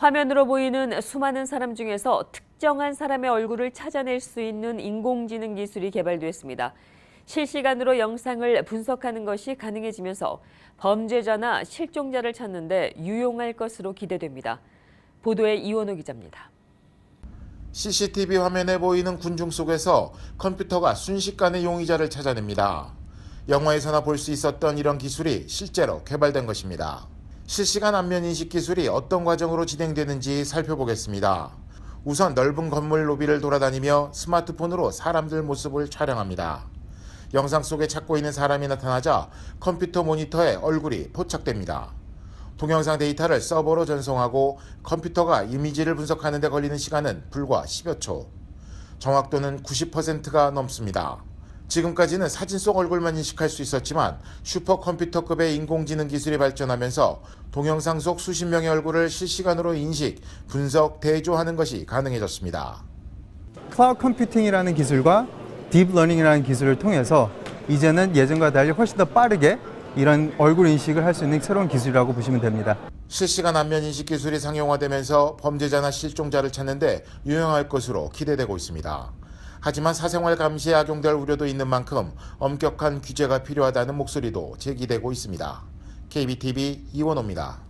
화면으로 보이는 수많은 사람 중에서 특정한 사람의 얼굴을 찾아낼 수 있는 인공지능 기술이 개발됐습니다. 실시간으로 영상을 분석하는 것이 가능해지면서 범죄자나 실종자를 찾는데 유용할 것으로 기대됩니다. 보도에 이원호 기자입니다. CCTV 화면에 보이는 군중 속에서 컴퓨터가 순식간에 용의자를 찾아냅니다. 영화에서나 볼 수 있었던 이런 기술이 실제로 개발된 것입니다. 실시간 안면 인식 기술이 어떤 과정으로 진행되는지 살펴보겠습니다. 우선 넓은 건물 로비를 돌아다니며 스마트폰으로 사람들 모습을 촬영합니다. 영상 속에 찾고 있는 사람이 나타나자 컴퓨터 모니터에 얼굴이 포착됩니다. 동영상 데이터를 서버로 전송하고 컴퓨터가 이미지를 분석하는 데 걸리는 시간은 불과 10여 초. 정확도는 90%가 넘습니다. 지금까지는 사진 속 얼굴만 인식할 수 있었지만 슈퍼컴퓨터급의 인공지능 기술이 발전하면서 동영상 속 수십 명의 얼굴을 실시간으로 인식, 분석, 대조하는 것이 가능해졌습니다. 클라우드 컴퓨팅이라는 기술과 딥러닝이라는 기술을 통해서 이제는 예전과 달리 훨씬 더 빠르게 이런 얼굴 인식을 할 수 있는 새로운 기술이라고 보시면 됩니다. 실시간 안면 인식 기술이 상용화되면서 범죄자나 실종자를 찾는데 유용할 것으로 기대되고 있습니다. 하지만 사생활 감시에 악용될 우려도 있는 만큼 엄격한 규제가 필요하다는 목소리도 제기되고 있습니다. KBTV 이원호입니다.